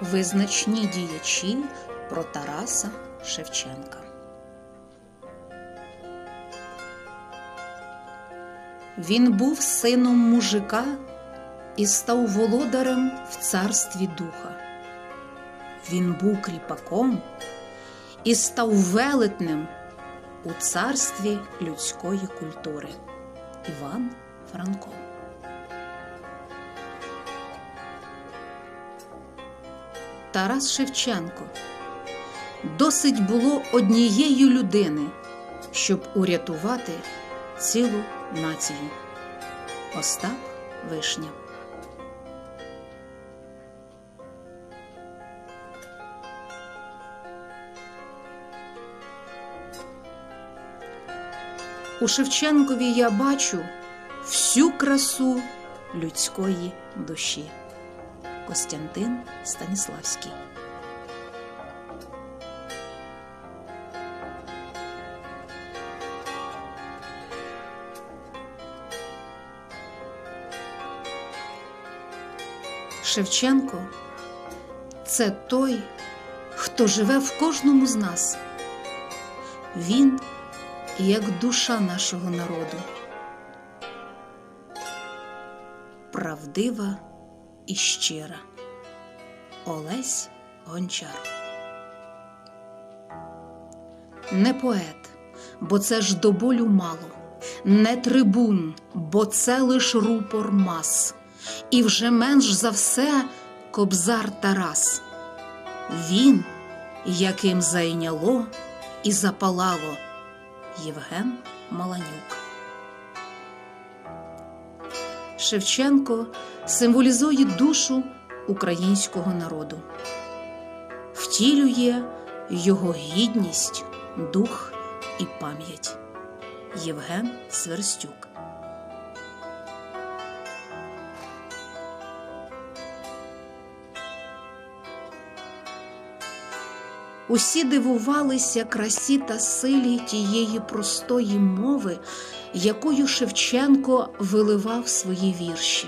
Визначні діячі про Тараса Шевченка. Він був сином мужика і став володарем в царстві духа. Він був кріпаком і став велетнем у царстві людської культури. Іван Франко. Тарас Шевченко. Досить було однієї людини, щоб урятувати цілу націю. Остап Вишня. У Шевченкові я бачу всю красу людської душі. Костянтин Станіславський. Шевченко це той, хто живе в кожному з нас. Він як душа нашого народу, правдива і щира. Олесь Гончар. Не поет, бо це ж до болю мало, не трибун, бо це лиш рупор мас, і вже менш за все кобзар Тарас. Він, яким зайняло і запалало Євген Маланюк. Шевченко символізує душу українського народу, втілює його гідність, дух і пам'ять. Євген Сверстюк. Усі дивувалися красі та силі тієї простої мови, якою Шевченко виливав свої вірші.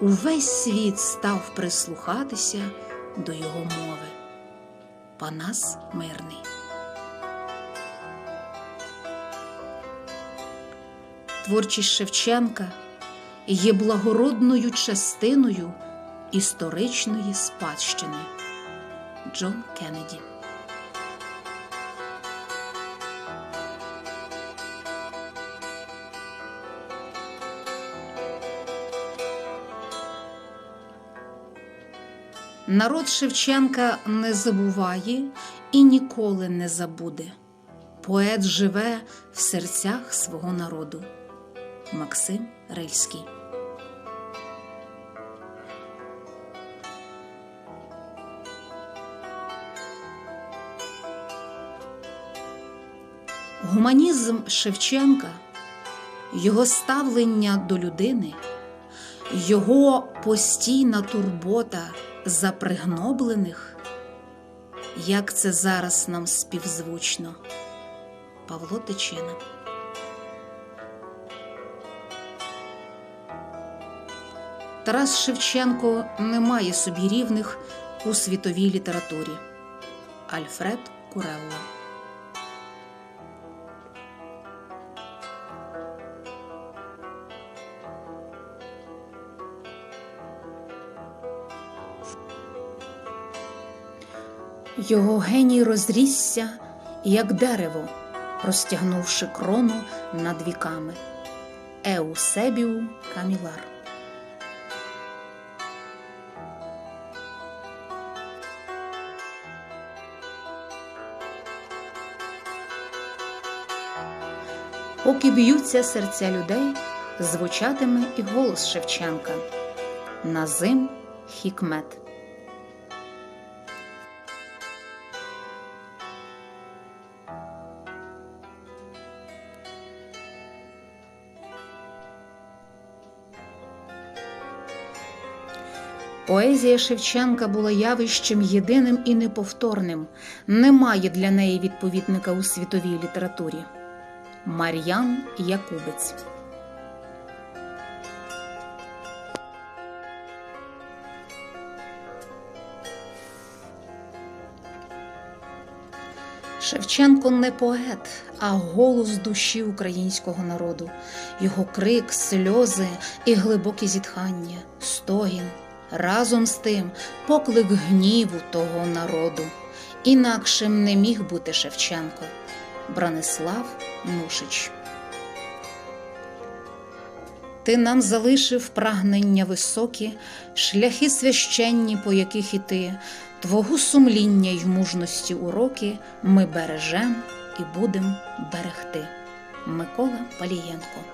Увесь світ став прислухатися до його мови. Панас Мирний. Творчість Шевченка є благородною частиною історичної спадщини. Джон Кеннеді Народ Шевченка не забуває і ніколи не забуде. Поет живе в серцях свого народу. Максим Рильський Гуманізм Шевченка, його ставлення до людини, його постійна турбота за пригноблених, як це зараз нам співзвучно, Павло Тичина. Тарас Шевченко не має собі рівних у світовій літературі. Альфред Курелло Його геній розрісся, як дерево, розтягнувши крону над віками. Еусебіу Камілар. Поки б'ються серця людей, звучатиме і голос Шевченка Назим Хікмет. Поезія Шевченка була явищем єдиним і неповторним, немає для неї відповідника у світовій літературі. Мар'ян Якубець. Шевченко не поет, а голос душі українського народу, його крик, сльози і глибокі зітхання, стогін разом з тим поклик гніву того народу. Інакшим не міг бути Шевченко. Бранислав Нушич. Ти нам залишив прагнення високі, шляхи священні, по яких іти, Твого сумління й мужності уроки ми бережем і будем берегти. Микола Палієнко